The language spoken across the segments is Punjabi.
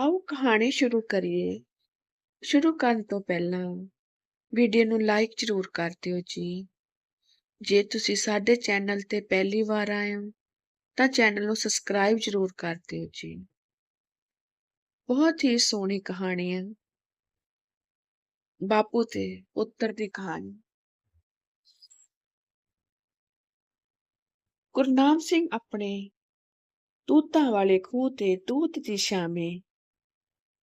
ਆਓ ਕਹਾਣੀ ਸ਼ੁਰੂ ਕਰੀਏ। ਸ਼ੁਰੂ ਕਰਨ ਤੋਂ ਪਹਿਲਾਂ ਵੀਡੀਓ ਨੂੰ ਲਾਈਕ ਜ਼ਰੂਰ ਕਰ ਦਿਓ ਜੀ। ਜੇ ਤੁਸੀਂ ਸਾਡੇ ਚੈਨਲ ਤੇ ਪਹਿਲੀ ਵਾਰ ਆਏ ਹੋ, ਤਾਂ ਚੈਨਲ ਨੂੰ ਸਬਸਕ੍ਰਾਈਬ ਜ਼ਰੂਰ ਕਰ ਦਿਓ ਜੀ। ਬਹੁਤ ਹੀ ਸੋਹਣੀ ਕਹਾਣੀ ਹੈ। ਬਾਪੂ ਤੇ ਪੁੱਤਰ ਦੀ ਕਹਾਣੀ। ਗੁਰਨਾਮ ਸਿੰਘ ਆਪਣੇ ਤੂਤਾਂ ਵਾਲੇ ਖੂਹ ਤੇ ਤੂਤ ਦੀ ਛਾਵੇਂ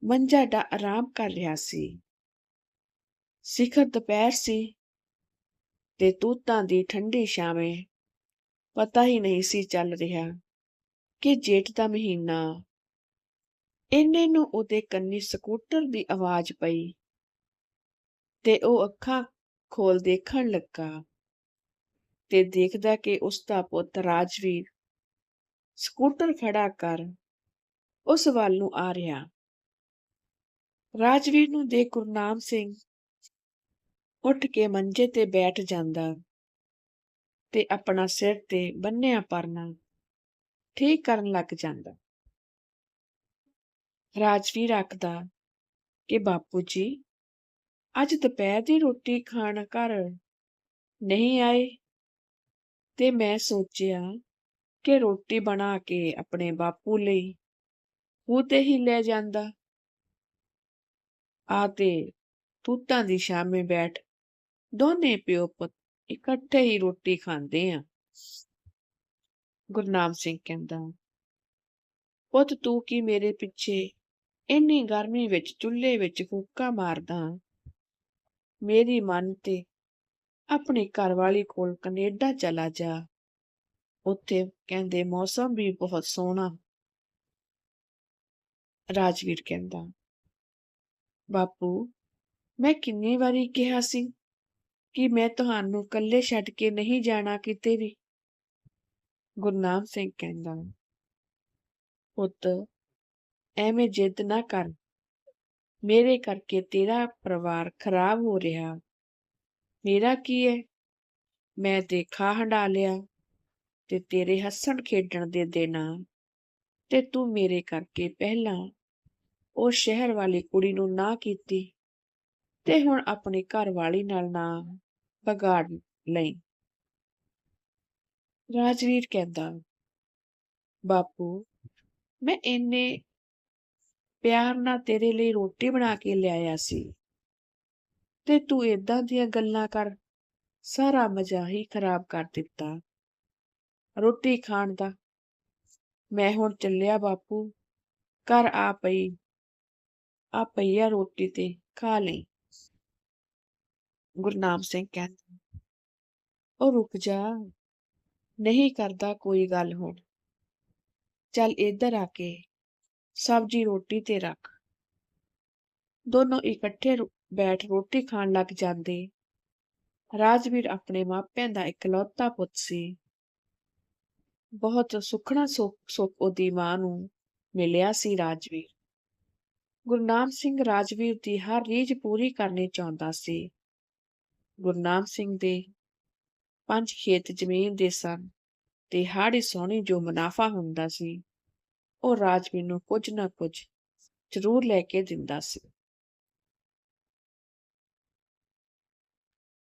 ਮੰਜਾ ਡਾ ਆਰਾਮ ਕਰ ਰਿਹਾ ਸੀ। ਸਿਖਰ ਦੁਪਹਿਰ ਸੀ ਤੇ ਤੂਤਾਂ ਦੀ ਠੰਡੀ ਛਾਵੇਂ ਪਤਾ ਹੀ ਨਹੀਂ ਸੀ ਚੱਲ ਰਿਹਾ ਕਿ ਜੇਠ ਦਾ ਮਹੀਨਾ। ਇੰਨੇ ਨੂੰ ਉਹਦੇ ਕੰਨੀ ਸਕੂਟਰ ਦੀ ਆਵਾਜ਼ ਪਈ ਤੇ ਉਹ ਅੱਖਾਂ ਖੋਲ ਦੇਖਣ ਲੱਗਾ ਤੇ ਦੇਖਦਾ ਕਿ ਉਸ ਦਾ ਪੁੱਤ ਰਾਜਵੀਰ ਸਕੂਟਰ ਖੜਾ ਕਰ ਉਸ ਵੱਲ ਨੂੰ ਆ ਰਿਹਾ। ਰਾਜਵੀਰ ਨੂੰ ਦੇਖ ਗੁਰਨਾਮ ਸਿੰਘ ਉੱਠ ਕੇ ਮੰਜੇ ਤੇ ਬੈਠ ਜਾਂਦਾ ਤੇ ਆਪਣਾ ਸਿਰ ਤੇ ਬੰਨਿਆ ਪਰਨਾ ਠੀਕ ਕਰਨ ਲੱਗ ਜਾਂਦਾ। ਰਾਜਵੀਰ ਆਖਦਾ ਕਿ ਬਾਪੂ ਜੀ, ਅੱਜ ਦੁਪਹਿਰ ਦੀ ਰੋਟੀ ਖਾਣ ਘਰ ਨਹੀਂ ਆਏ ਤੇ ਮੈਂ ਸੋਚਿਆ ਕਿ ਰੋਟੀ ਬਣਾ ਕੇ ਆਪਣੇ ਬਾਪੂ ਲਈ ਉਹ ਤੇ ਹੀ ਲੈ ਜਾਂਦਾ। ਆ ਤੇ ਤੂਤਾਂ ਦੀ ਸ਼ਾਮੇ ਬੈਠ ਦੋਨੇ ਪਿਓ ਪੁੱਤ ਇਕੱਠੇ ਹੀ ਰੋਟੀ ਖਾਂਦੇ ਆ। ਗੁਰਨਾਮ ਸਿੰਘ ਕਹਿੰਦਾ, ਪੁੱਤ ਤੂੰ ਕੀ ਮੇਰੇ ਪਿੱਛੇ ਇੰਨੀ ਗਰਮੀ ਵਿੱਚ ਚੁੱਲ੍ਹੇ ਵਿੱਚ ਫੂਕਾ ਮਾਰਦਾ ਮੇਰੀ ਮਨ ਤੇ ਆਪਣੀ ਘਰਵਾਲੀ ਕੋਲ ਕੈਨੇਡਾ ਚਲਾ ਜਾ। ਉੱਥੇ ਕਹਿੰਦੇ ਮੌਸਮ ਵੀ ਬਹੁਤ ਸੋਹਣਾ ਰਾਜਵੀਰ ਕਹਿੰਦਾ ਬਾਪੂ, ਮੈਂ ਕਿੰਨੀ ਵਾਰੀ ਕਿਹਾ ਸੀ ਕਿ ਮੈਂ ਤੁਹਾਨੂੰ ਇਕੱਲੇ ਛੱਡ ਕੇ ਨਹੀਂ ਜਾਣਾ ਕਿਤੇ ਵੀ। ਗੁਰਨਾਮ ਸਿੰਘ ਕਹਿੰਦਾ, ਪੁੱਤ, ਐਵੇਂ ਜਿੱਦ ਨਾ ਕਰ। ਮੇਰੇ ਕਰਕੇ ਤੇਰਾ ਪਰਿਵਾਰ ਖਰਾਬ ਹੋ ਰਿਹਾ। ਮੇਰਾ ਕੀ ਹੈ ਮੈਂ ਤੇ ਖਾ ਹੰਡਾ ਲਿਆ ਤੇ ਤੇਰੇ ਹੱਸਣ ਖੇਡਣ ਦੇ ਦੇਣਾ ਤੇ ਤੂੰ ਮੇਰੇ ਕਰਕੇ ਪਹਿਲਾਂ ਉਹ ਸ਼ਹਿਰ ਵਾਲੀ ਕੁੜੀ ਨੂੰ ਨਾ ਕੀਤੀ ਤੇ ਹੁਣ ਆਪਣੀ ਘਰ ਵਾਲੀ ਨਾਲ ਨਾ ਬਗਾੜ ਲਈ। ਰਾਜਵੀਰ ਕਹਿੰਦਾ, ਬਾਪੂ, ਮੈਂ ਇੰਨੇ ਪਿਆਰ ਨਾਲ ਤੇਰੇ ਲਈ ਰੋਟੀ ਬਣਾ ਕੇ ਲਿਆਇਆ ਸੀ ਤੇ ਤੂੰ ਏਦਾਂ ਦੀਆਂ ਗੱਲਾਂ ਕਰ, ਸਾਰਾ ਮਜ਼ਾ ਹੀ ਖਰਾਬ ਕਰ ਦਿੱਤਾ ਰੋਟੀ ਖਾਣ ਦਾ। ਮੈਂ ਹੁਣ ਚੱਲਿਆ ਬਾਪੂ, ਘਰ ਆ ਪਈ। ਆ ਪਈਆ ਰੋਟੀ ਤੇ ਖਾ ਲਈ ਗੁਰਨਾਮ ਸਿੰਘ ਕਹਿੰਦਾ ਉਹ ਰੁਕ ਜਾ ਨਹੀਂ ਕਰਦਾ ਕੋਈ ਗੱਲ ਹੁਣ ਚੱਲ ਇੱਧਰ ਆ ਕੇ ਸਬਜੀ ਰੋਟੀ ਤੇ ਰੱਖ ਦੋਨੋਂ ਇਕੱਠੇ ਬੈਠ ਰੋਟੀ ਖਾਣ ਲੱਗ ਜਾਂਦੇ ਰਾਜਵੀਰ ਆਪਣੇ ਮਾਪਿਆਂ ਦਾ ਇਕਲੌਤਾ ਪੁੱਤ ਸੀ ਬਹੁਤ ਸੁਖਣਾ ਸੁੱਖ ਸੁੱਖ ਉਹਦੀ ਮਾਂ ਨੂੰ ਮਿਲਿਆ ਸੀ ਰਾਜਵੀਰ ਗੁਰਨਾਮ ਸਿੰਘ ਰਾਜਵੀਰ ਦੀ ਹਰ ਰੀਝ ਪੂਰੀ ਕਰਨੀ ਚਾਹੁੰਦਾ ਸੀ। ਗੁਰਨਾਮ ਸਿੰਘ ਦੇ ਪੰਜ ਖੇਤ ਜ਼ਮੀਨ ਦੇ ਸਨ ਤੇ ਹਾੜੀ ਸੋਹਣੀ ਜੋ ਮੁਨਾਫਾ ਹੁੰਦਾ ਸੀ, ਉਹ ਰਾਜਵੀਰ ਨੂੰ ਕੁਝ ਨਾ ਕੁਝ ਜ਼ਰੂਰ ਲੈ ਕੇ ਦਿੰਦਾ ਸੀ।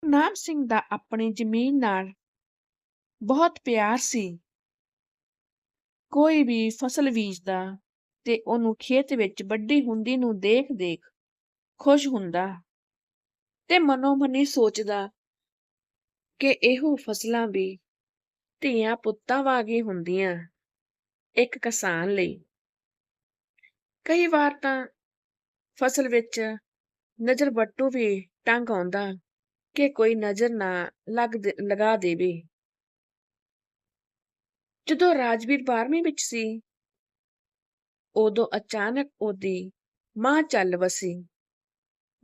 ਨਾਮ ਸਿੰਘ ਦਾ ਆਪਣੀ ਜ਼ਮੀਨ ਨਾਲ ਬਹੁਤ ਪਿਆਰ ਸੀ। ਕੋਈ ਵੀ ਫਸਲ ਬੀਜਦਾ ਤੇ ਉਹਨੂੰ ਖੇਤ ਵਿੱਚ ਵੱਡੀ ਹੁੰਦੀ ਨੂੰ ਦੇਖ-ਦੇਖ ਖੁਸ਼ ਹੁੰਦਾ। ਤੇ ਮਨੋਮਨੀ ਸੋਚਦਾ ਕਿ ਇਹੋ ਫਸਲਾਂ ਵੀ ਧੀਆਂ ਪੁੱਤਾਂ ਵਾਂਗੀ ਹੁੰਦੀਆਂ ਇੱਕ ਕਿਸਾਨ ਲਈ। ਕਈ ਵਾਰ ਤਾਂ ਫਸਲ ਵਿੱਚ ਨਜ਼ਰ ਬੱਟੂ ਵੀ ਟੰਗ ਆਉਂਦਾ ਕਿ ਕੋਈ ਨਜ਼ਰ ਨਾ ਲੱਗ ਲਗਾ ਦੇਵੇ। ਜਦੋਂ ਰਾਜਵੀਰ 12ਵੀਂ ਵਿੱਚ ਸੀ ਉਦੋਂ ਅਚਾਨਕ ਉਹਦੀ ਮਾਂ ਚੱਲ ਵਸੀ।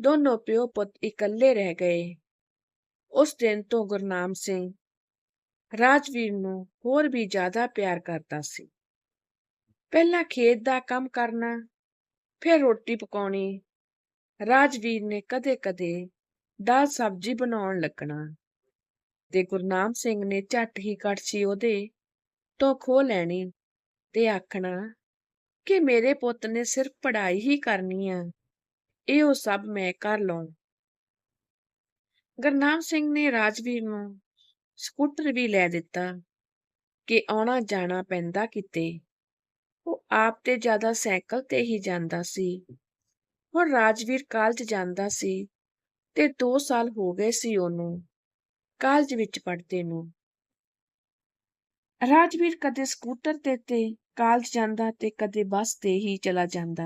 ਦੋਨੋਂ ਪਿਓ ਪੁੱਤ ਇਕੱਲੇ ਰਹਿ ਗਏ। ਉਸ ਦਿਨ ਤੋਂ ਗੁਰਨਾਮ ਸਿੰਘ ਰਾਜਵੀਰ ਨੂੰ ਹੋਰ ਵੀ ਜ਼ਿਆਦਾ ਪਿਆਰ ਕਰਦਾ ਸੀ। ਪਹਿਲਾਂ ਖੇਤ ਦਾ ਕੰਮ ਕਰਨਾ, ਫਿਰ ਰੋਟੀ ਪਕਾਉਣੀ, ਰਾਜਵੀਰ ਨੇ ਕਦੇ-ਕਦੇ ਦਾਲ ਸਬਜ਼ੀ ਬਣਾਉਣ ਲੱਗਣਾ ਤੇ ਗੁਰਨਾਮ ਸਿੰਘ ਨੇ ਝੱਟ ਹੀ ਕੜਛੀ ਉਹਦੇ ਤੋਂ ਖੋ ਲੈਣੀ ਤੇ ਆਖਣਾ ਕਿ ਮੇਰੇ ਪੁੱਤ ਨੇ ਸਿਰਫ ਪੜ੍ਹਾਈ ਹੀ ਕਰਨੀ ਆ, ਇਹ ਉਹ ਸਭ ਮੈਂ ਕਰ ਲਵਾਂ। ਗੁਰਨਾਮ ਸਿੰਘ ਨੇ ਰਾਜਵੀਰ ਨੂੰ ਸਕੂਟਰ ਵੀ ਲੈ ਦਿੱਤਾ ਕਿ ਆਉਣਾ ਜਾਣਾ ਪੈਂਦਾ ਕਿਤੇ। ਉਹ ਆਪ ਤੇ ਜ਼ਿਆਦਾ ਸਾਈਕਲ ਤੇ ਹੀ ਜਾਂਦਾ ਸੀ। ਹੁਣ ਰਾਜਵੀਰ ਕਾਲਜ ਜਾਂਦਾ ਸੀ ਤੇ 2 ਸਾਲ ਹੋ ਗਏ ਸੀ ਉਹਨੂੰ ਕਾਲਜ ਵਿੱਚ ਪੜ੍ਹਦੇ ਨੂੰ। ਰਾਜਵੀਰ ਕਦੇ ਸਕੂਟਰ ਤੇ ਤੇ ਕਾਲਜ ਜਾਂਦਾ ਤੇ ਕਦੇ ਬੱਸ ਤੇ ਹੀ ਚਲਾ ਜਾਂਦਾ।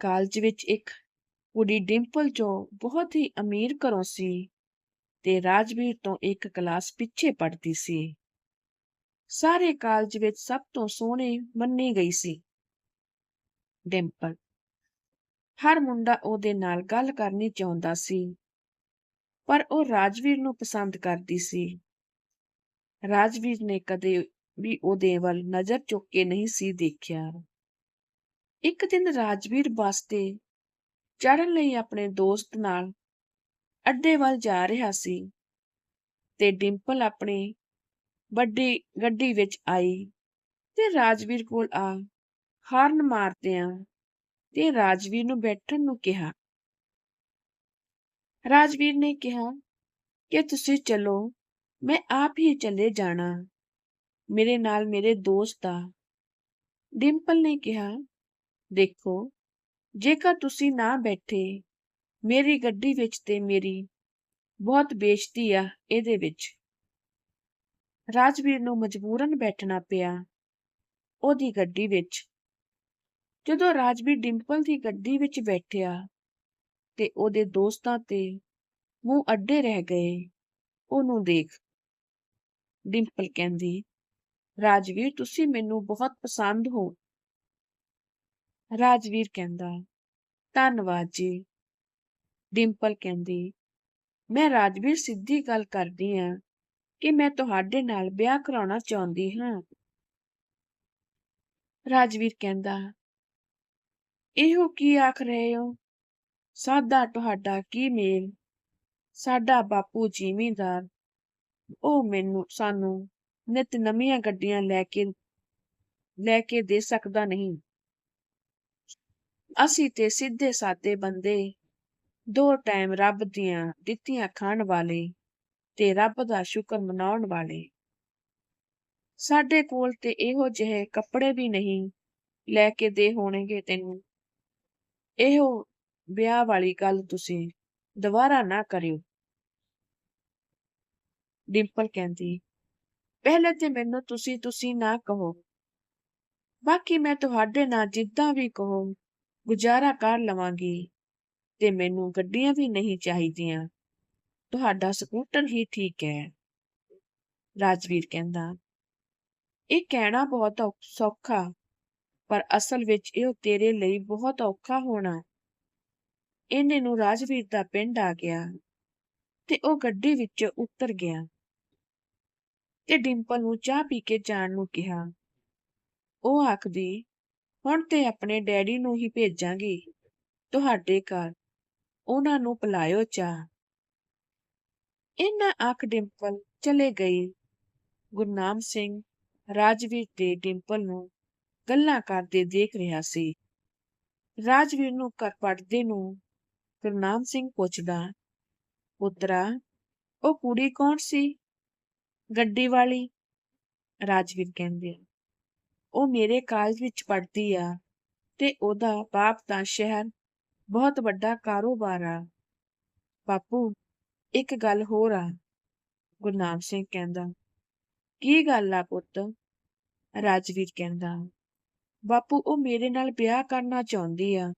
ਕਾਲਜ ਵਿੱਚ ਇੱਕ ਕੁੜੀ ਡਿੰਪਲ ਜੋ ਬਹੁਤ ਹੀ ਅਮੀਰ ਘਰੋਂ ਸੀ ਤੇ ਰਾਜਵੀਰ ਤੋਂ ਇੱਕ ਕਲਾਸ ਪਿੱਛੇ ਪੜ੍ਹਦੀ ਸੀ। ਸਾਰੇ ਕਾਲਜ ਵਿੱਚ ਸਭ ਤੋਂ ਸੋਹਣੀ ਮੰਨੀ ਗਈ ਸੀ। ਡਿੰਪਲ ਹਰ ਮੁੰਡਾ ਉਹਦੇ ਨਾਲ ਗੱਲ ਕਰਨੀ ਚਾਹੁੰਦਾ ਸੀ, ਪਰ ਉਹ ਰਾਜਵੀਰ ਨੂੰ ਪਸੰਦ ਕਰਦੀ ਸੀ। ਰਾਜਵੀਰ ਨੇ ਕਦੇ ਵੀ ਉਹਦੇ ਵੱਲ ਨਜ਼ਰ ਚੁੱਕ ਕੇ ਨਹੀਂ ਸੀ ਦੇਖਿਆ। ਇੱਕ ਦਿਨ ਰਾਜਵੀਰ ਬੱਸ ਤੇ ਚੜ੍ਹਨ ਲਈ ਆਪਣੇ ਦੋਸਤ ਨਾਲ ਅੱਡੇ ਵੱਲ ਜਾ ਰਿਹਾ ਸੀ ਤੇ ਡਿੰਪਲ ਆਪਣੇ ਵੱਡੀ ਗੱਡੀ ਵਿੱਚ ਆਈ ਤੇ ਰਾਜਵੀਰ ਕੋਲ ਆ, ਹਾਰਨ ਮਾਰਦਿਆਂ ਤੇ ਰਾਜਵੀਰ ਨੂੰ ਬੈਠਣ ਨੂੰ ਕਿਹਾ। ਰਾਜਵੀਰ ਨੇ ਕਿਹਾ ਕਿ ਤੁਸੀਂ ਚਲੋ, ਮੈਂ ਆਪ ਹੀ ਚਲੇ ਜਾਣਾ। ਮੇਰੇ ਨਾਲ ਮੇਰੇ ਦੋਸਤ ਆ ਡਿੰਪਲ ਨੇ ਕਿਹਾ, ਦੇਖੋ, ਜੇਕਰ ਤੁਸੀਂ ਨਾ ਬੈਠੇ, ਮੇਰੀ ਗੱਡੀ ਵਿੱਚ ਤੇ ਮੇਰੀ ਬਹੁਤ ਬੇਇੱਜ਼ਤੀ ਆ ਇਹਦੇ ਵਿੱਚ। ਰਾਜਵੀਰ ਨੂੰ ਮਜਬੂਰਨ ਬੈਠਣਾ ਪਿਆ ਉਹਦੀ ਗੱਡੀ ਵਿੱਚ। ਜਦੋਂ ਰਾਜਵੀਰ ਡਿੰਪਲ ਦੀ ਗੱਡੀ ਵਿੱਚ ਬੈਠਿਆ ਤੇ ਉਹਦੇ ਦੋਸਤਾਂ ਤੇ ਮੂੰਹ ਅੱਡੇ ਰਹਿ ਗਏ, ਉਹਨੂੰ ਦੇਖ। ਡਿੰਪਲ ਕਹਿੰਦੀ ਰਾਜਵੀਰ, ਤੁਸੀਂ ਮੈਨੂੰ ਬਹੁਤ ਪਸੰਦ ਹੋ। ਰਾਜਵੀਰ ਕਹਿੰਦਾ, ਧੰਨਵਾਦ ਜੀ। ਡਿੰਪਲ ਕਹਿੰਦੀ, ਮੈਂ ਰਾਜਵੀਰ ਸਿੱਧੀ ਗੱਲ ਕਰਦੀ ਆ ਕਿ ਮੈਂ ਤੁਹਾਡੇ ਨਾਲ ਵਿਆਹ ਕਰਾਉਣਾ ਚਾਹੁੰਦੀ ਹਾਂ। ਰਾਜਵੀਰ ਕਹਿੰਦਾ, ਇਹੋ ਕੀ ਆਖ ਰਹੇ ਹੋ? ਸਾਦਾ ਤੁਹਾਡਾ ਕੀ ਮੇਲ? ਸਾਡਾ ਬਾਪੂ ਜ਼ਿਮੀਂਦਾਰ, ਉਹ ਮੈਨੂੰ, ਸਾਨੂੰ ਨਿਤ ਨਵੀਆਂ ਗੱਡੀਆਂ ਲੈ ਕੇ ਲੈ ਕੇ ਦੇ ਸਕਦਾ ਨਹੀਂ। ਅਸੀਂ ਤੇ ਸਿੱਧੇ ਸਾਦੇ ਬੰਦੇ ਦੋ ਟਾਈਮ ਰੱਬ ਦੀਆਂ ਦਿੱਤੀਆਂ ਖਾਣ ਵਾਲੇ ਤੇ ਰੱਬ ਦਾ ਸ਼ੁਕਰ ਮਨਾਉਣ ਵਾਲੇ। ਸਾਡੇ ਕੋਲ ਤੇ ਇਹੋ ਜਿਹੇ ਕੱਪੜੇ ਵੀ ਨਹੀਂ ਲੈ ਕੇ ਦੇ ਹੋਣਗੇ ਤੈਨੂੰ। ਇਹੋ ਵਿਆਹ ਵਾਲੀ ਗੱਲ ਤੁਸੀਂ ਦੁਬਾਰਾ ਨਾ ਕਰਿਓ। ਡਿੰਪਲ ਕਹਿੰਦੀ ਪਹਿਲੇ ਤੇ ਮੈਨੂੰ ਤੁਸੀਂ ਤੁਸੀਂ ਨਾ ਕਹੋ। ਬਾਕੀ ਮੈਂ ਤੁਹਾਡੇ ਨਾਲ ਜਿੱਦਾਂ ਵੀ ਕਹੋ, ਗੁਜ਼ਾਰਾ ਕਰ ਲਵਾਂਗੀ ਤੇ ਮੈਨੂੰ ਗੱਡੀਆਂ ਵੀ ਨਹੀਂ ਚਾਹੀਦੀਆਂ। ਤੁਹਾਡਾ ਸਕੂਟਰ ਹੀ ਠੀਕ ਹੈ। ਰਾਜਵੀਰ ਕਹਿੰਦਾ, ਇਹ ਕਹਿਣਾ ਬਹੁਤ ਔਖ- ਸੌਖਾ, ਪਰ ਅਸਲ ਵਿੱਚ ਇਹ ਤੇਰੇ ਲਈ ਬਹੁਤ ਔਖਾ ਹੋਣਾ। ਇਹਨੇ ਨੂੰ ਰਾਜਵੀਰ ਦਾ ਪਿੰਡ ਆ ਗਿਆ ਤੇ ਉਹ ਗੱਡੀ ਵਿੱਚ ਉਤਰ ਗਿਆ। ਤੇ ਡਿੰਪਲ ਨੂੰ ਚਾਹ ਪੀ ਕੇ ਜਾਣ ਨੂੰ ਕਿਹਾ। ਉਹ ਆਖਦੀ, ਹੁਣ ਤੇ ਆਪਣੇ ਡੈਡੀ ਨੂੰ ਹੀ ਭੇਜਾਂਗੀ। ਤੁਹਾਡੇ ਘਰ ਉਹਨਾਂ ਨੂੰ ਪਿਲਾਇਓ ਚਾਹ। ਇਹਨਾਂ ਆਖ ਡਿੰਪਲ ਚਲੇ ਗਈ। ਗੁਰਨਾਮ ਸਿੰਘ ਰਾਜਵੀਰ ਤੇ ਡਿੰਪਲ ਨੂੰ ਗੱਲਾਂ ਕਰਦੇ ਦੇਖ ਰਿਹਾ ਸੀ। ਰਾਜਵੀਰ ਨੂੰ ਘਰ ਪੜਦੇ ਨੂੰ ਗੁਰਨਾਮ ਸਿੰਘ ਪੁੱਛਦਾ, ਪੁੱਤਰਾ, ਉਹ ਕੁੜੀ ਕੌਣ ਸੀ? ਗੱਡੀ ਵਾਲੀ। ਰਾਜਵੀਰ ਕਹਿੰਦੇ ਉਹ ਮੇਰੇ ਕਾਲਜ ਵਿੱਚ ਪੜ੍ਹਦੀ ਆ ਤੇ ਉਹਦਾ ਬਾਪ ਦਾ ਸ਼ਹਿਰ ਬਹੁਤ ਵੱਡਾ ਕਾਰੋਬਾਰ ਆ। ਬਾਪੂ, ਇੱਕ ਗੱਲ ਹੋਰ ਆ। ਗੁਰਨਾਮ ਸਿੰਘ ਕਹਿੰਦਾ, ਕੀ ਗੱਲ ਆ ਪੁੱਤ? ਰਾਜਵੀਰ ਕਹਿੰਦਾ, ਬਾਪੂ, ਉਹ ਮੇਰੇ ਨਾਲ ਵਿਆਹ ਕਰਨਾ ਚਾਹੁੰਦੀ ਆ।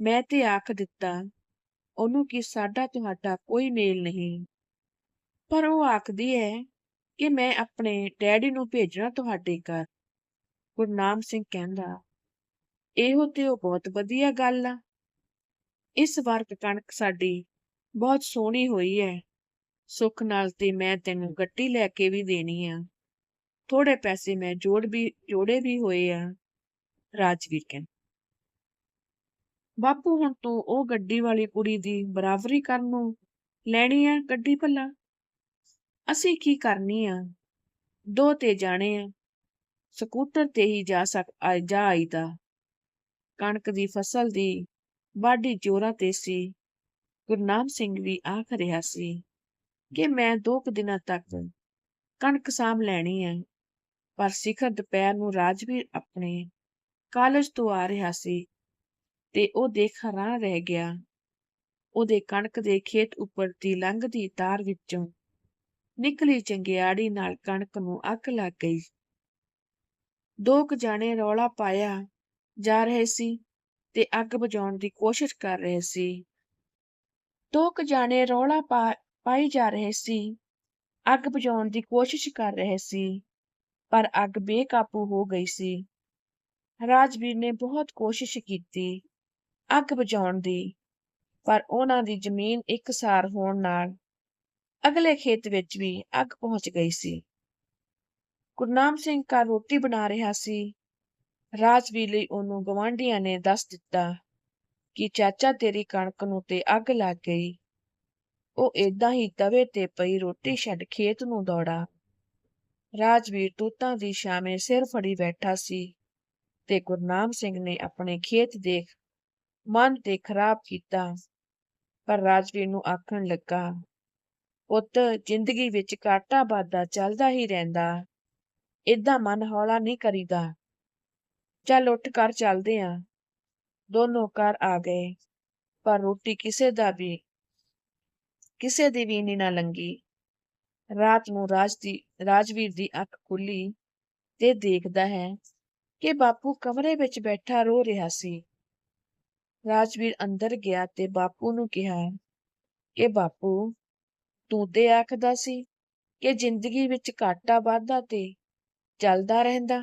ਮੈਂ ਤੇ ਆਖ ਦਿੱਤਾ, ਉਹਨੂੰ ਕਿ ਸਾਡਾ ਤੁਹਾਡਾ ਕੋਈ ਮੇਲ ਨਹੀਂ। ਪਰ ਉਹ ਆਖਦੀ ਹੈ ਕਿ ਮੈਂ ਆਪਣੇ ਡੈਡੀ ਨੂੰ ਭੇਜਣਾ ਤੁਹਾਡੇ ਘਰ। ਗੁਰਨਾਮ ਸਿੰਘ ਕਹਿੰਦਾ, ਇਹੋ ਤੇ ਉਹ ਬਹੁਤ ਵਧੀਆ ਗੱਲ ਆ। ਇਸ ਵਾਰ ਕਣਕ ਸਾਡੀ ਬਹੁਤ ਸੋਹਣੀ ਹੋਈ ਹੈ ਸੁੱਖ ਨਾਲ ਤੇ ਮੈਂ ਤੈਨੂੰ ਗੱਡੀ ਲੈ ਕੇ ਵੀ ਦੇਣੀ ਆ। ਥੋੜੇ ਪੈਸੇ ਮੈਂ ਜੋੜ ਵੀ, ਜੋੜੇ ਵੀ ਹੋਏ ਆ। ਰਾਜਵੀਰ ਕਹਿੰਦਾ, ਬਾਪੂ, ਹੁਣ ਤੂੰ ਉਹ ਗੱਡੀ ਵਾਲੀ ਕੁੜੀ ਦੀ ਬਰਾਬਰੀ ਕਰਨ ਨੂੰ ਲੈਣੀ ਆ ਗੱਡੀ ਭੱਲਾ? ਅਸੀਂ ਕੀ ਕਰਨੀ ਆ? ਦੋ ਤੇ ਜਾਣੇ ਆ। ਸਕੂਟਰ ਤੇ ਹੀ ਜਾ ਸਕ ਜਾ ਆਈਦਾ। ਕਣਕ ਦੀ ਫਸਲ ਦੀ ਵਾਢੀ ਜੋਰਾਂ ਤੇ ਸੀ। ਗੁਰਨਾਮ ਸਿੰਘ ਵੀ ਆਖ ਰਿਹਾ ਸੀ ਕਿ ਮੈਂ ਦੋ ਕੁ ਦਿਨਾਂ ਤੱਕ ਕਣਕ ਸਾਂਭ ਲੈਣੀ ਹੈ ਪਰ ਸਿਖਰ ਦੁਪਹਿਰ ਨੂੰ ਰਾਜਵੀਰ ਆਪਣੇ ਕਾਲਜ ਤੋਂ ਆ ਰਿਹਾ ਸੀ ਤੇ ਉਹ ਦੇਖ ਹੈਰਾਨ ਰਹਿ ਗਿਆ। ਉਹਦੇ ਕਣਕ ਦੇ ਖੇਤ ਉੱਪਰ ਦੀ ਲੰਘਦੀ ਤਾਰ ਵਿੱਚੋਂ ਨਿਕਲੀ ਚੰਗਿਆੜੀ ਨਾਲ ਕਣਕ ਨੂੰ ਅੱਗ ਲੱਗ ਗਈ। ਦੋ ਕੁ ਜਾਣੇ ਰੌਲਾ ਪਾਇਆ ਜਾ ਰਹੇ ਸੀ ਤੇ ਅੱਗ ਬੁਝਾਉਣ ਦੀ ਕੋਸ਼ਿਸ਼ ਕਰ ਰਹੇ ਸੀ। ਦੋ ਕੁ ਜਾਣੇ ਰੌਲਾ ਪਾ, ਪਾਈ ਜਾ ਰਹੇ ਸੀ। ਅੱਗ ਬੁਝਾਉਣ ਦੀ ਕੋਸ਼ਿਸ਼ ਕਰ ਰਹੇ ਸੀ, ਪਰ ਅੱਗ ਬੇਕਾਬੂ ਹੋ ਗਈ ਸੀ। ਰਾਜਵੀਰ ਨੇ ਬਹੁਤ ਕੋਸ਼ਿਸ਼ ਕੀਤੀ ਅੱਗ ਬੁਝਾਉਣ ਦੀ, ਪਰ ਉਹਨਾਂ ਦੀ ਜ਼ਮੀਨ ਇੱਕਸਾਰ ਹੋਣ ਨਾਲ ਅਗਲੇ ਖੇਤ ਵਿੱਚ ਵੀ ਅੱਗ ਪਹੁੰਚ ਗਈ ਸੀ। ਗੁਰਨਾਮ ਸਿੰਘ ਘਰ ਰੋਟੀ ਬਣਾ ਰਿਹਾ ਸੀ। ਰਾਜਵੀਰ ਲਈ ਉਹਨੂੰ ਗਵਾਂਢੀਆਂ ਨੇ ਦੱਸ ਦਿੱਤਾ ਕਿ ਚਾਚਾ ਤੇਰੀ ਕਣਕ ਨੂੰ ਤੇ ਅੱਗ ਲੱਗ ਗਈ। ਉਹ ਏਦਾਂ ਹੀ ਤਵੇ ਤੇ ਪਈ ਰੋਟੀ ਛੱਡ ਖੇਤ ਨੂੰ ਦੌੜਾ। ਰਾਜਵੀਰ ਤੂਤਾਂ ਦੀ ਛਾਵੇਂ ਸਿਰ ਫੜੀ ਬੈਠਾ ਸੀ ਤੇ ਗੁਰਨਾਮ ਸਿੰਘ ਨੇ ਆਪਣੇ ਖੇਤ ਦੇਖ ਮਨ ਤੇ ਖਰਾਬ ਕੀਤਾ। ਪਰ ਰਾਜਵੀਰ ਨੂੰ ਆਖਣ ਲੱਗਾ ਪੁੱਤ, ਜ਼ਿੰਦਗੀ ਵਿੱਚ ਘਾਟਾ ਵਾਧਾ ਚੱਲਦਾ ਹੀ ਰਹਿੰਦਾ। ਏਦਾਂ ਮਨ ਹੌਲਾ ਨਹੀਂ ਕਰੀਦਾ। ਚੱਲ ਉੱਠ ਕਰ ਚੱਲਦੇ ਆਂ। ਦੋਨੋਂ ਘਰ ਆ ਗਏ। ਪਰ ਰੋਟੀ ਕਿਸੇ ਦਾ ਵੀ, ਕਿਸੇ ਦੀ ਵੀ ਨੀ ਨਾ ਲੰਗੀ। ਰਾਤ ਨੂੰ ਰਾਜ ਦੀ, ਰਾਜਵੀਰ ਦੀ ਅੱਖ ਖੁੱਲੀ ਤੇ ਦੇਖਦਾ ਹੈ ਕਿ ਬਾਪੂ ਕਮਰੇ ਵਿੱਚ ਬੈਠਾ ਰੋ ਰਿਹਾ ਸੀ। ਰਾਜਵੀਰ ਅੰਦਰ ਗਿਆ ਤੇ ਬਾਪੂ ਨੂੰ ਕਿਹਾ ਕਿ ਬਾਪੂ ਤੂੰ ਤੇ ਆਖਦਾ ਸੀ ਕਿ ਜ਼ਿੰਦਗੀ ਵਿੱਚ ਘਾਟਾ ਵਾਧਾ ਤੇ ਚੱਲਦਾ ਰਹਿੰਦਾ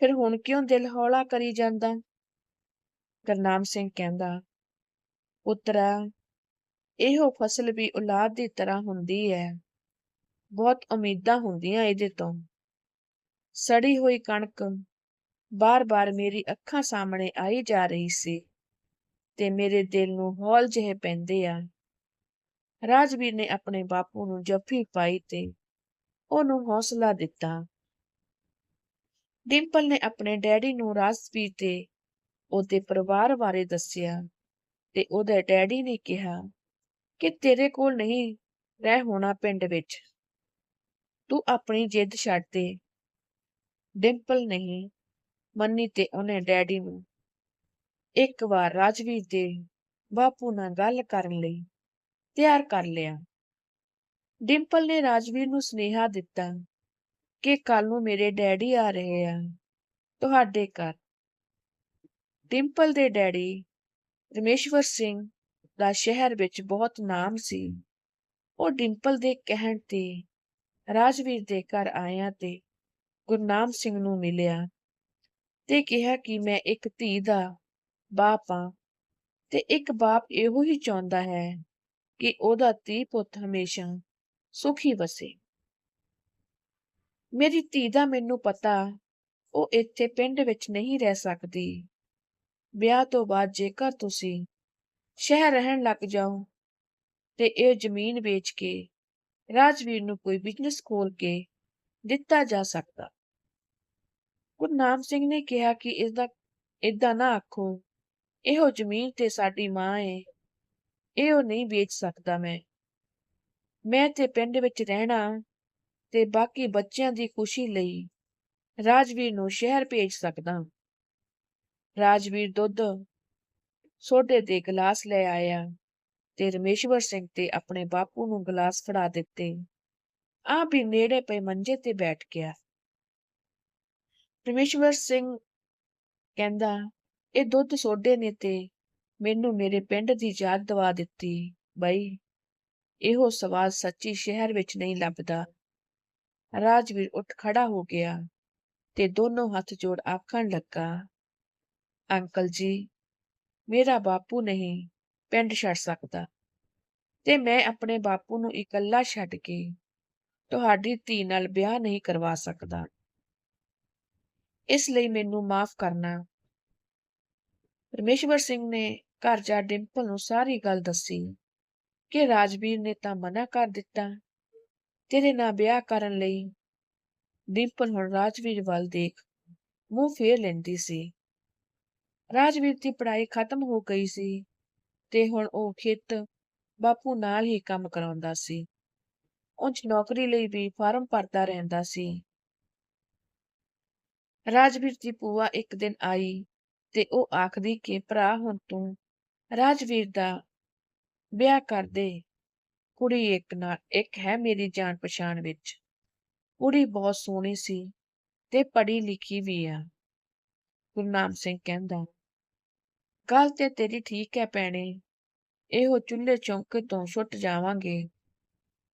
ਫਿਰ ਹੁਣ ਕਿਉਂ ਦਿਲ ਹੌਲਾ ਕਰੀ ਜਾਂਦਾ ਗੁਰਨਾਮ ਸਿੰਘ ਕਹਿੰਦਾ ਪੁੱਤਰਾ ਇਹੋ ਫਸਲ ਵੀ ਔਲਾਦ ਦੀ ਤਰ੍ਹਾਂ ਹੁੰਦੀ ਹੈ ਬਹੁਤ ਉਮੀਦਾਂ ਹੁੰਦੀਆਂ ਇਹਦੇ ਤੋਂ ਸੜੀ ਹੋਈ ਕਣਕ ਬਾਰ-ਬਾਰ ਮੇਰੀ ਅੱਖਾਂ ਸਾਹਮਣੇ ਆਈ ਜਾ ਰਹੀ ਸੀ ਤੇ ਮੇਰੇ ਦਿਲ ਨੂੰ ਹੌਲ ਜਿਹੇ ਪੈਂਦੇ ਆ ਰਾਜਵੀਰ ਨੇ ਆਪਣੇ ਬਾਪੂ ਨੂੰ ਜੱਫੀ ਪਾਈ ਤੇ ਉਹਨੂੰ ਹੌਸਲਾ ਦਿੱਤਾ। ਡਿੰਪਲ ਨੇ ਆਪਣੇ ਡੈਡੀ ਨੂੰ ਰਾਜਵੀਰ ਤੇ ਉਹਦੇ ਪਰਿਵਾਰ ਬਾਰੇ ਦੱਸਿਆ ਤੇ ਉਹਦੇ ਡੈਡੀ ਨੇ ਕਿਹਾ ਕਿ ਤੇਰੇ ਕੋਲ ਨਹੀਂ ਰਹਿ ਹੋਣਾ ਪਿੰਡ ਵਿੱਚ। ਤੂੰ ਆਪਣੀ ਜਿੱਦ ਛੱਡ ਦੇ। ਡਿੰਪਲ ਨਹੀਂ ਮੰਨੀ ਤੇ ਉਹਨੇ ਡੈਡੀ ਨੂੰ ਇੱਕ ਵਾਰ ਰਾਜਵੀਰ ਦੇ ਬਾਪੂ ਨਾਲ ਗੱਲ ਕਰਨ ਲਈ ਤਿਆਰ ਕਰ ਲਿਆ। ਡਿੰਪਲ ਨੇ ਰਾਜਵੀਰ ਨੂੰ ਸੁਨੇਹਾ ਦਿੱਤਾ ਕਿ ਕੱਲ ਨੂੰ ਮੇਰੇ ਡੈਡੀ ਆ ਰਹੇ ਆ, ਤੁਹਾਡੇ ਘਰ। ਡਿੰਪਲ ਦੇ ਡੈਡੀ ਰਮੇਸ਼ਵਰ ਸਿੰਘ ਦਾ ਸ਼ਹਿਰ ਵਿੱਚ ਬਹੁਤ ਨਾਮ ਸੀ। ਉਹ ਡਿੰਪਲ ਦੇ ਕਹਿਣ ਤੇ ਰਾਜਵੀਰ ਦੇ ਘਰ ਆਇਆ ਤੇ ਗੁਰਨਾਮ ਸਿੰਘ ਨੂੰ ਮਿਲਿਆ ਤੇ ਕਿਹਾ ਕਿ ਮੈਂ ਇੱਕ ਧੀ ਦਾ ਬਾਪ ਹਾਂ ਤੇ ਇੱਕ ਬਾਪ ਇਹੋ ਹੀ ਚਾਹੁੰਦਾ ਹੈ ਕਿ ਉਹਦਾ ਧੀ ਪੁੱਤ ਹਮੇਸ਼ਾ ਸੁਖੀ ਵਸੇ। ਮੇਰੀ ਧੀ ਦਾ ਮੈਨੂੰ ਪਤਾ, ਉਹ ਇੱਥੇ ਪਿੰਡ ਵਿੱਚ ਨਹੀਂ ਰਹਿ ਸਕਦੀ। ਵਿਆਹ ਤੋਂ ਬਾਅਦ ਜੇਕਰ ਤੁਸੀਂ ਸ਼ਹਿਰ ਰਹਿਣ ਲੱਗ ਜਾਓ ਤੇ ਇਹ ਜ਼ਮੀਨ ਵੇਚ ਕੇ ਰਾਜਵੀਰ ਨੂੰ ਕੋਈ ਬਿਜ਼ਨਸ ਖੋਲ ਕੇ ਦਿੱਤਾ ਜਾ ਸਕਦਾ। ਗੁਰਨਾਮ ਸਿੰਘ ਨੇ ਕਿਹਾ ਕਿ ਇਸ ਦਾ ਇਦਾਂ ਨਾ ਆਖੋ, ਇਹੋ ਜ਼ਮੀਨ ਤੇ ਸਾਡੀ ਮਾਂ ਏ। ਇਹ ਉਹ ਨਹੀਂ ਵੇਚ ਸਕਦਾ ਮੈਂ। ਮੈਂ ਤੇ ਪਿੰਡ ਵਿੱਚ ਰਹਿਣਾ ਤੇ ਬਾਕੀ ਬੱਚਿਆਂ ਦੀ ਖੁਸ਼ੀ ਲਈ ਰਾਜਵੀਰ ਨੂੰ ਸ਼ਹਿਰ ਭੇਜ ਸਕਦਾ। ਰਾਜਵੀਰ ਦੁੱਧ ਸੋਡੇ ਦੇ ਗਲਾਸ ਲੈ ਆਇਆ ਤੇ ਰਮੇਸ਼ਵਰ ਸਿੰਘ ਤੇ ਆਪਣੇ ਬਾਪੂ ਨੂੰ ਗਲਾਸ ਫੜਾ ਦਿੱਤੇ। ਆਪ ਵੀ ਨੇੜੇ ਪਏ ਮੰਜੇ ਤੇ ਬੈਠ ਗਿਆ। ਰਮੇਸ਼ਵਰ ਸਿੰਘ ਕਹਿੰਦਾ, ਇਹ ਦੁੱਧ ਸੋਡੇ ਨੇ ਤੇ ਮੈਨੂੰ ਮੇਰੇ ਪਿੰਡ ਦੀ ਯਾਦ ਦਵਾ ਦਿੱਤੀ। ਬਈ, ਇਹੋ ਸਵਾਦ ਸੱਚੀ ਸ਼ਹਿਰ ਵਿੱਚ ਨਹੀਂ ਲੱਭਦਾ। ਰਾਜਵੀਰ ਉੱਠ ਖੜਾ ਹੋ ਗਿਆ ਤੇ ਦੋਨੋਂ ਹੱਥ ਜੋੜ ਆਖਣ ਲੱਗਾ, ਅੰਕਲ ਜੀ, ਮੇਰਾ ਬਾਪੂ ਨਹੀਂ, ਪਿੰਡ ਛੱਡ ਸਕਦਾ। ਤੇ ਮੈਂ ਆਪਣੇ ਬਾਪੂ ਨੂੰ ਇਕੱਲਾ ਛੱਡ ਕੇ ਤੁਹਾਡੀ ਧੀ ਨਾਲ ਵਿਆਹ ਨਹੀਂ ਕਰਵਾ ਸਕਦਾ। ਇਸ ਲਈ ਮੈਨੂੰ ਮਾਫ ਕਰਨਾ ਪਰਮੇਸ਼ਵਰ ਸਿੰਘ ਨੇ ਘਰ ਜਾ ਡਿੰਪਲ ਨੂੰ ਸਾਰੀ ਗੱਲ ਦੱਸੀ ਕਿ ਰਾਜਵੀਰ ਨੇ ਤਾਂ ਮਨਾ ਕਰ ਦਿੱਤਾ। ਤੇਰੇ ਨਾਲ ਵਿਆਹ ਕਰਨ ਲਈ ਡਿੰਪਲ ਹੁਣ ਰਾਜਵੀਰ ਵੱਲ ਦੇਖ ਮੂੰਹ ਫੇਰ ਲੈਂਦੀ ਸੀ। ਰਾਜਵੀਰ ਦੀ ਪੜ੍ਹਾਈ ਖਤਮ ਹੋ ਗਈ ਸੀ ਤੇ ਹੁਣ ਉਹ ਖੇਤ ਬਾਪੂ ਨਾਲ ਹੀ ਕੰਮ ਕਰਾਉਂਦਾ ਸੀ। ਉਂਝ ਨੌਕਰੀ ਲਈ ਵੀ ਫਾਰਮ ਭਰਦਾ ਰਹਿੰਦਾ ਸੀ। ਰਾਜਵੀਰ ਦੀ ਪੂਆ ਇੱਕ ਦਿਨ ਆਈ ਤੇ ਉਹ ਆਖਦੀ ਕਿ ਭਰਾ, ਹੁਣ ਤੂੰ ਰਾਜਵੀਰ ਦਾ ਵਿਆਹ ਕਰ ਦੇ। ਕੁੜੀ ਇੱਕ ਨਾਲ, ਇੱਕ ਹੈ ਮੇਰੀ ਜਾਣ ਪਛਾਣ ਵਿੱਚ। ਕੁੜੀ ਬਹੁਤ ਸੋਹਣੀ ਸੀ ਤੇ ਪੜ੍ਹੀ ਲਿਖੀ ਵੀ ਆ। ਗੁਰਨਾਮ ਸਿੰਘ ਕਹਿੰਦਾ, ਗੱਲ ਤੇ ਤੇਰੀ ਠੀਕ ਹੈ ਭੈਣੇ, ਇਹੋ ਚੁੱਲ੍ਹੇ ਚੌਂਕੇ ਤੋਂ ਛੁੱਟ ਜਾਵਾਂਗੇ।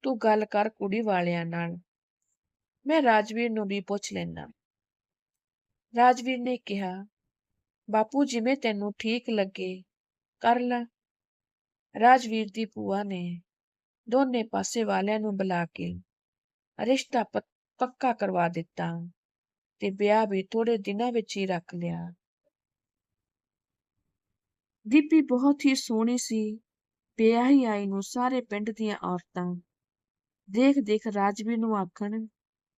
ਤੂੰ ਗੱਲ ਕਰ ਕੁੜੀ ਵਾਲਿਆਂ ਨਾਲ। ਮੈਂ ਰਾਜਵੀਰ ਨੂੰ ਵੀ ਪੁੱਛ ਲੈਣਾ ਰਾਜਵੀਰ ਨੇ ਕਿਹਾ ਬਾਪੂ ਜਿਵੇਂ ਤੈਨੂੰ ਠੀਕ ਲੱਗੇ, ਕਰ ਲੈ। ਰਾਜਵੀਰ ਦੀ ਭੂਆ ਨੇ ਦੋਨੇ ਪਾਸੇ ਵਾਲਿਆਂ ਨੂੰ ਬੁਲਾ ਕੇ ਰਿਸ਼ਤਾ ਪੱਕਾ ਕਰਵਾ ਦਿੱਤਾ ਤੇ ਵਿਆਹ ਵੀ ਥੋੜੇ ਦਿਨਾਂ ਵਿੱਚ ਹੀ ਰੱਖ ਲਿਆ। ਦੀਪੀ ਬਹੁਤ ਹੀ ਸੋਹਣੀ ਸੀ। ਵਿਆਹੀ ਆਈ ਨੂੰ ਸਾਰੇ ਪਿੰਡ ਦੀਆਂ ਔਰਤਾਂ ਦੇਖ ਦੇਖ ਰਾਜਵੀਰ ਨੂੰ ਆਖਣ,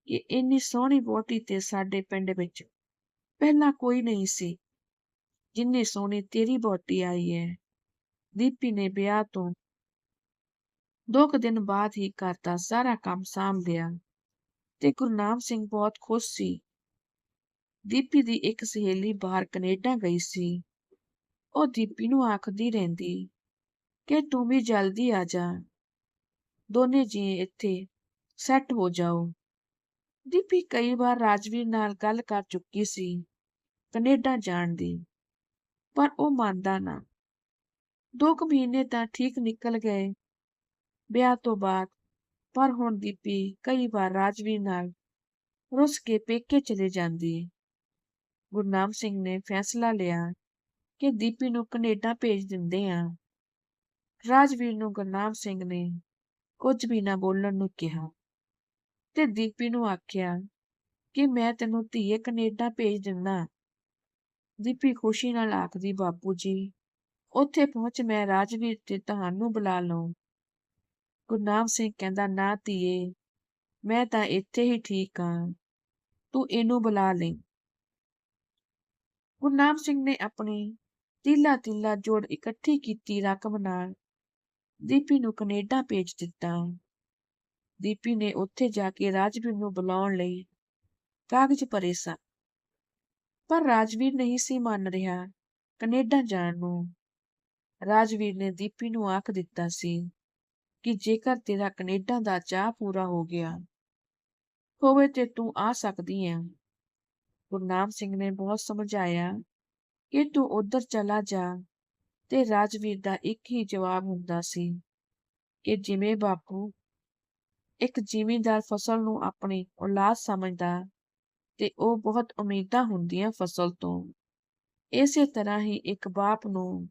ਇਹ ਇੰਨੀ ਸੋਹਣੀ ਵਹੁਟੀ ਤੇ ਸਾਡੇ ਪਿੰਡ ਵਿੱਚ ਪਹਿਲਾਂ ਕੋਈ ਨਹੀਂ ਸੀ। ਜਿੰਨੀ ਸੋਹਣੀ ਤੇਰੀ ਵਹੁਟੀ ਆਈ ਹੈ ਦੀਪੀ ਨੇ ਵਿਆਹ ਤੋਂ ਦੋ ਕੁ ਦਿਨ ਬਾਅਦ ਹੀ ਘਰ ਦਾ ਸਾਰਾ ਕੰਮ ਸਾਂਭ ਲਿਆ ਤੇ ਗੁਰਨਾਮ ਸਿੰਘ ਬਹੁਤ ਖੁਸ਼ ਸੀ। ਦੀਪੀ ਦੀ ਇੱਕ ਸਹੇਲੀ ਬਾਹਰ ਕੈਨੇਡਾ ਗਈ ਸੀ। ਉਹ ਦੀਪੀ ਨੂੰ ਆਖਦੀ ਰਹਿੰਦੀ ਕਿ ਤੂੰ ਵੀ ਜਲਦੀ ਆ ਜਾ। ਦੋਨੇ ਜੀ ਇੱਥੇ ਸੈੱਟ ਹੋ ਜਾਓ। ਦੀਪੀ ਕਈ ਵਾਰ ਰਾਜਵੀਰ ਨਾਲ ਗੱਲ ਕਰ ਚੁੱਕੀ ਸੀ ਕੈਨੇਡਾ ਜਾਣ ਦੀ। ਪਰ ਉਹ ਮੰਨਦਾ ਨਾ। ਦੋ ਕੁ ਮਹੀਨੇ ਤਾਂ ਠੀਕ ਨਿਕਲ ਗਏ ਵਿਆਹ ਤੋਂ ਬਾਅਦ, ਪਰ ਹੁਣ ਦੀਪੀ ਕਈ ਵਾਰ ਰਾਜਵੀਰ ਨਾਲ ਰੁੱਸ ਕੇ ਪੇਕੇ ਚਲੇ ਜਾਂਦੀ ਗੁਰਨਾਮ ਸਿੰਘ ਨੇ ਫੈਸਲਾ ਲਿਆ ਕਿ ਦੀਪੀ ਨੂੰ ਕੈਨੇਡਾ ਭੇਜ ਦਿੰਦੇ ਆ ਰਾਜਵੀਰ ਨੂੰ ਗੁਰਨਾਮ ਸਿੰਘ ਨੇ ਕੁਝ ਵੀ ਨਾ ਬੋਲਣ ਨੂੰ ਕਿਹਾ ਤੇ ਦੀਪੀ ਨੂੰ ਆਖਿਆ ਕਿ ਮੈਂ ਤੈਨੂੰ ਧੀਏ ਕੈਨੇਡਾ ਭੇਜ ਦਿੰਦਾ। ਦੀਪੀ ਖੁਸ਼ੀ ਨਾਲ ਆਖਦੀ, ਬਾਪੂ ਜੀ, ਉੱਥੇ ਪਹੁੰਚ ਮੈਂ ਰਾਜਵੀਰ ਤੇ ਤੁਹਾਨੂੰ ਬੁਲਾ ਲਵਾਂ। ਗੁਰਨਾਮ ਸਿੰਘ ਕਹਿੰਦਾ, ਨਾ ਧੀਏ, ਮੈਂ ਤਾਂ ਇੱਥੇ ਹੀ ਠੀਕ ਹਾਂ। ਤੂੰ ਇਹਨੂੰ ਬੁਲਾ ਲੈ। ਗੁਰਨਾਮ ਸਿੰਘ ਨੇ ਆਪਣੀ ਤੀਲਾ ਤੀਲਾ ਜੋੜ ਇਕੱਠੀ ਕੀਤੀ ਰਕਮ ਨਾਲ। ਦੀਪੀ ਨੂੰ ਕੈਨੇਡਾ ਭੇਜ ਦਿੱਤਾ। ਦੀਪੀ ਨੇ ਉੱਥੇ ਜਾ ਕੇ ਰਾਜਵੀਰ ਨੂੰ ਬੁਲਾਉਣ ਲਈ ਕਾਗਜ਼ ਭਰੇ ਸਨ। ਪਰ ਰਾਜਵੀਰ ਨਹੀਂ ਸੀ ਮੰਨ ਰਿਹਾ, ਕੈਨੇਡਾ ਜਾਣ ਨੂੰ। ਰਾਜਵੀਰ ਨੇ ਦੀਪੀ ਨੂੰ ਆਖ ਦਿੱਤਾ ਸੀ ਕਿ ਜੇਕਰ ਤੇਰਾ ਕੈਨੇਡਾ ਦਾ ਚਾਹ ਪੂਰਾ ਹੋ ਗਿਆ, ਹੋਵੇ ਤੇ ਤੂੰ ਆ ਸਕਦੀ ਹੈ ਗੁਰਨਾਮ ਸਿੰਘ ਨੇ ਬਹੁਤ ਸਮਝਾਇਆ ਕਿ ਤੂੰ ਉਧਰ ਚਲਾ ਜਾ ਤੇ ਰਾਜਵੀਰ ਦਾ ਇੱਕ ਹੀ ਜਵਾਬ ਹੁੰਦਾ ਸੀ ਕਿ ਜਿਵੇਂ ਬਾਪੂ, ਇੱਕ ਜ਼ਿਮੀਂਦਾਰ ਫਸਲ ਨੂੰ ਆਪਣੀ ਔਲਾਦ ਸਮਝਦਾ ਤੇ ਉਹ ਬਹੁਤ ਉਮੀਦਾਂ ਹੁੰਦੀਆਂ ਫਸਲ ਤੋਂ। ਇਸੇ ਤਰ੍ਹਾਂ ਹੀ ਇੱਕ ਬਾਪ ਨੂੰ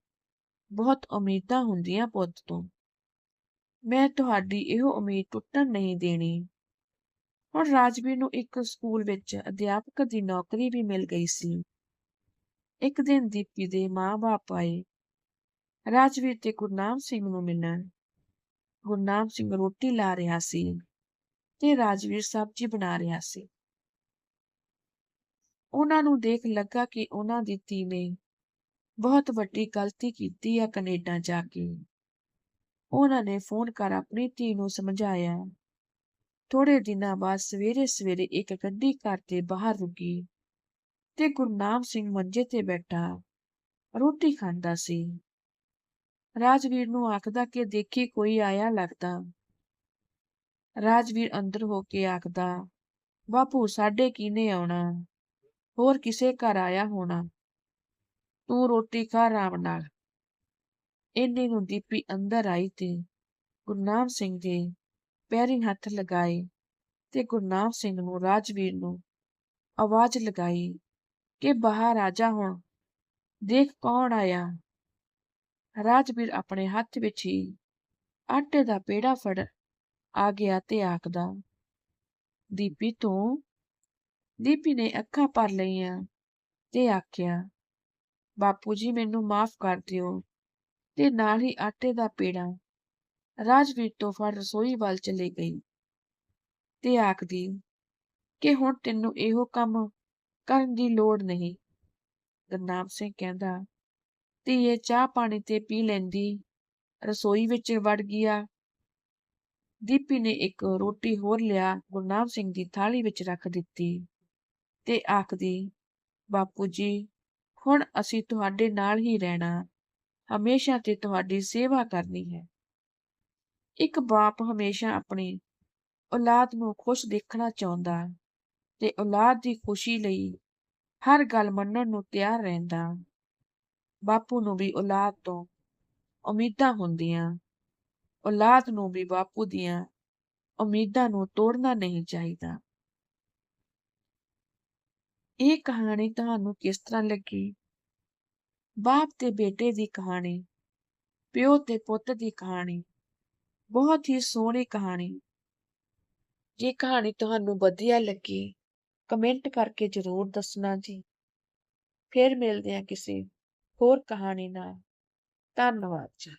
ਬਹੁਤ ਉਮੀਦਾਂ ਹੁੰਦੀਆਂ ਪੁੱਤ ਤੋਂ। ਮੈਂ ਤੁਹਾਡੀ ਇਹੋ ਉਮੀਦ ਟੁੱਟਣ ਨਹੀਂ ਦੇਣੀ। ਹੁਣ ਰਾਜਵੀਰ ਨੂੰ ਇੱਕ ਸਕੂਲ ਵਿੱਚ ਅਧਿਆਪਕ ਦੀ ਨੌਕਰੀ ਵੀ ਮਿਲ ਗਈ ਸੀ। ਇੱਕ ਦਿਨ ਦੀਪੀ ਦੇ ਮਾਂ-ਬਾਪ ਆਏ। ਰਾਜਵੀਰ ਤੇ ਗੁਰਨਾਮ ਸਿੰਘ ਨੂੰ ਮਿਲਣ। ਗੁਰਨਾਮ ਸਿੰਘ ਰੋਟੀ ਲਾ ਰਿਹਾ ਸੀ ਤੇ ਰਾਜਵੀਰ ਸਬਜ਼ੀ ਬਣਾ ਰਿਹਾ ਸੀ। ਉਹਨਾਂ ਨੂੰ ਦੇਖ ਲੱਗਾ ਕਿ ਉਹਨਾਂ ਦੀ ਧੀ ਨੇ ਬਹੁਤ ਵੱਡੀ ਗਲਤੀ ਕੀਤੀ ਹੈ ਕੈਨੇਡਾ ਜਾ ਕੇ। ਉਹਨਾਂ ਨੇ ਫੋਨ ਕਰ ਆਪਣੀ ਧੀ ਨੂੰ ਸਮਝਾਇਆ। ਥੋੜੇ ਦਿਨਾਂ ਬਾਅਦ ਸਵੇਰੇ ਸਵੇਰੇ ਇੱਕ ਗੱਡੀ ਘਰ ਦੇ ਬਾਹਰ ਰੁਕੀ ਤੇ ਗੁਰਨਾਮ ਸਿੰਘ ਮੰਜੇ ਤੇ ਬੈਠਾ, ਰੋਟੀ ਖਾਂਦਾ ਸੀ। ਰਾਜਵੀਰ ਨੂੰ ਆਖਦਾ ਕਿ ਦੇਖੀ ਕੋਈ ਆਇਆ ਲੱਗਦਾ। ਰਾਜਵੀਰ ਅੰਦਰ ਹੋ ਕੇ ਆਖਦਾ, ਬਾਪੂ, ਸਾਡੇ ਕਿਨੇ ਆਉਣਾ? ਹੋਰ ਕਿਸੇ ਘਰ ਆਇਆ ਹੋਣਾ। ਤੂੰ ਰੋਟੀ ਖਾ ਆਰਾਮ ਨਾਲ। ਇੰਨੇ ਨੂੰ ਦੀਪੀ ਅੰਦਰ ਆਈ ਤੇ ਗੁਰਨਾਮ ਸਿੰਘ ਦੇ ਪੈਰੀ ਹੱਥ ਲਗਾਏ ਤੇ ਗੁਰਨਾਮ ਸਿੰਘ ਨੂੰ, ਰਾਜਵੀਰ ਨੂੰ ਆਵਾਜ਼ ਲਗਾਈ ਕਿ ਬਾਹਰ ਆ ਜਾ ਹੁਣ, ਦੇਖ ਕੌਣ ਆਇਆ। ਰਾਜਵੀਰ ਆਪਣੇ ਹੱਥ ਵਿੱਚ ਹੀ ਆਟੇ ਦਾ ਪੇੜਾ ਫੜ ਆ ਗਿਆ ਤੇ ਆਖਦਾ, ਦੀਪੀ ਤੂੰ ਦੀਪੀ ਨੇ ਅੱਖਾਂ ਭਰ ਲਈਆਂ ਤੇ ਆਖਿਆ, ਬਾਪੂ ਜੀ, ਮੈਨੂੰ ਮਾਫ ਕਰ ਦਿਓ ਤੇ ਨਾਲ ਹੀ ਆਟੇ ਦਾ ਪੇੜਾ ਰਾਜਵੀਰ ਤੋਂ ਫੜ ਰਸੋਈ ਵੱਲ ਚਲੇ ਗਈ ਤੇ ਆਖਦੀ, ਕਿ ਹੁਣ ਤੈਨੂੰ ਇਹੋ ਕੰਮ ਕਰਨ ਦੀ ਲੋੜ ਨਹੀਂ। ਗੁਰਨਾਮ ਸਿੰਘ ਕਹਿੰਦਾ, ਧੀਏ, ਚਾਹ ਪਾਣੀ ਤੇ ਪੀ ਲੈਂਦੀ, ਰਸੋਈ ਵਿੱਚ ਵੜ ਗਿਆ। ਦੀਪੀ ਨੇ ਇੱਕ ਰੋਟੀ ਹੋਰ ਲਿਆ, ਗੁਰਨਾਮ ਸਿੰਘ ਦੀ ਥਾਲੀ ਵਿੱਚ ਰੱਖ ਦਿੱਤੀ। ਤੇ ਆਖਦੀ, ਬਾਪੂ ਜੀ, ਹੁਣ ਅਸੀਂ ਤੁਹਾਡੇ ਨਾਲ ਹੀ ਰਹਿਣਾ। ਹਮੇਸ਼ਾ ਤੇ ਤੁਹਾਡੀ ਸੇਵਾ ਕਰਨੀ ਹੈ। ਇੱਕ ਬਾਪ ਹਮੇਸ਼ਾ ਆਪਣੀ ਔਲਾਦ ਨੂੰ ਖੁਸ਼ ਦੇਖਣਾ ਚਾਹੁੰਦਾ ਤੇ ਔਲਾਦ ਦੀ ਖੁਸ਼ੀ ਲਈ ਹਰ ਗੱਲ ਮੰਨਣ ਨੂੰ ਤਿਆਰ ਰਹਿੰਦਾ। ਬਾਪੂ ਨੂੰ ਵੀ ਔਲਾਦ ਤੋਂ ਉਮੀਦਾਂ ਹੁੰਦੀਆਂ। ਔਲਾਦ ਨੂੰ ਵੀ ਬਾਪੂ ਦੀਆਂ ਉਮੀਦਾਂ ਨੂੰ ਤੋੜਨਾ ਨਹੀਂ ਚਾਹੀਦਾ। ਇਹ ਕਹਾਣੀ ਤੁਹਾਨੂੰ ਕਿਸ ਤਰ੍ਹਾਂ ਲੱਗੀ? ਬਾਪ ਤੇ ਬੇਟੇ ਦੀ ਕਹਾਣੀ, ਪਿਓ ਤੇ ਪੁੱਤ ਦੀ ਕਹਾਣੀ, ਬਹੁਤ ਹੀ ਸੋਹਣੀ ਕਹਾਣੀ। ਜੇ ਕਹਾਣੀ ਤੁਹਾਨੂੰ ਵਧੀਆ ਲੱਗੀ, ਕਮੈਂਟ ਕਰਕੇ ਜ਼ਰੂਰ ਦੱਸਣਾ ਜੀ। ਫਿਰ ਮਿਲਦੇ ਹਾਂ ਕਿਸੇ ਹੋਰ ਕਹਾਣੀ ਨਾਲ। ਧੰਨਵਾਦ ਜੀ।